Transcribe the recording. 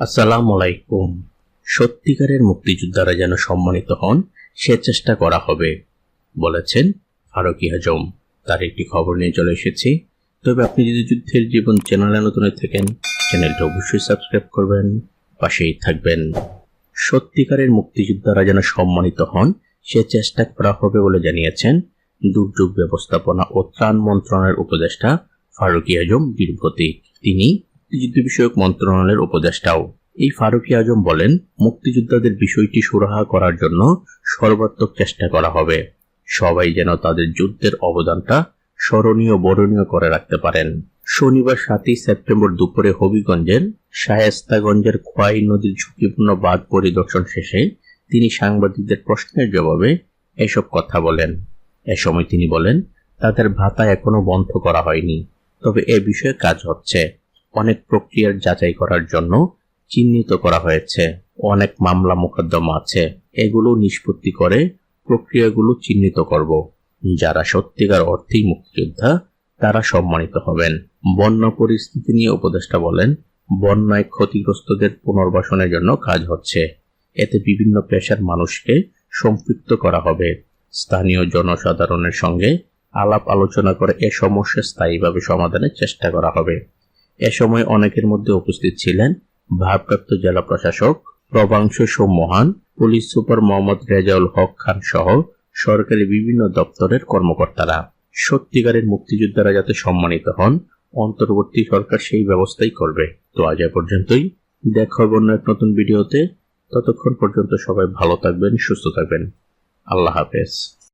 আসসালামু আলাইকুম সত্যিকারের মুক্তিযোদ্ধারা যেন সম্মানিত হন, সে চেষ্টা করা হবে, বলেছেন ফারুকি আজম। তার একটি খবর নিয়ে চলে এসেছি। তবে আপনি যদি যুদ্ধের জীবন চ্যানেলে নতুন থাকেন, চ্যানেলটা অবশ্যই সাবস্ক্রাইব করবেন, পাশেই থাকবেন। সত্যিকারের মুক্তিযোদ্ধারা যেন সম্মানিত হন, সে চেষ্টা করা হবে বলে জানিয়েছেন দুর্যোগ ব্যবস্থাপনা ও ত্রাণ মন্ত্রণালয়ের উপদেষ্টা ফারুকি আজম বীরভূতি তিনি মুক্তিযুদ্ধ বিষয়ক মন্ত্রণালয়ের উপদেষ্টাও। এই ফারুকি আজম বলেন, মুক্তিযোদ্ধাদের বিষয়টি সুরাহা করার জন্য সর্বাত্মক চেষ্টা করা হবে। সবাই যেন তাদের যুদ্ধের অবদানটা স্মরণীয় বরণীয় করে রাখতে পারেন। শনিবার সাতই সেপ্টেম্বর দুপুরে হবিগঞ্জের শায়েস্তাগঞ্জের খোয়াই নদীর ঝুঁকিপূর্ণ বাঁধ পরিদর্শন শেষে তিনি সাংবাদিকদের প্রশ্নের জবাবে এসব কথা বলেন। এ সময় তিনি বলেন, তাদের ভাতা এখনও বন্ধ করা হয়নি। তবে এ বিষয়ে কাজ হচ্ছে। অনেক প্রক্রিয়ার যাচাই করার জন্য চিহ্নিত করা হয়েছে। অনেক মামলা মোকদ্দমা আছে। এগুলো নিষ্পত্তি করে প্রক্রিয়াগুলো চিহ্নিত করব। যারা সত্যিকার অর্থেই মুক্তিযোদ্ধা, তারা সম্মানিত হবেন। বন্যা পরিস্থিতি নিয়ে উপদেষ্টা বলেন, বন্যায় ক্ষতিগ্রস্তদের পুনর্বাসনের জন্য কাজ হচ্ছে। এতে বিভিন্ন পেশার মানুষকে সম্পৃক্ত করা হবে। স্থানীয় জনসাধারণের সঙ্গে আলাপ আলোচনা করে এ সমস্যা স্থায়ীভাবে সমাধানের চেষ্টা করা হবে। এ সময় অনেকের মধ্যে উপস্থিত ছিলেন ভারপ্রাপ্ত জেলা প্রশাসক, প্রবাংশ সোমমোহান পুলিশ সুপার মোহাম্মদ রেজাউল হক খান সহ সরকারি বিভিন্ন দপ্তরের কর্মকর্তারা। সত্যিকারের মুক্তিযোদ্ধারা যাতে সম্মানিত হন, অন্তর্বর্তী সরকার সেই ব্যবস্থাই করবে। তো আজ এ পর্যন্তই। দেখা হবে অন্য এক নতুন ভিডিওতে। ততক্ষণ পর্যন্ত সবাই ভালো থাকবেন, সুস্থ থাকবেন। আল্লাহ হাফেজ।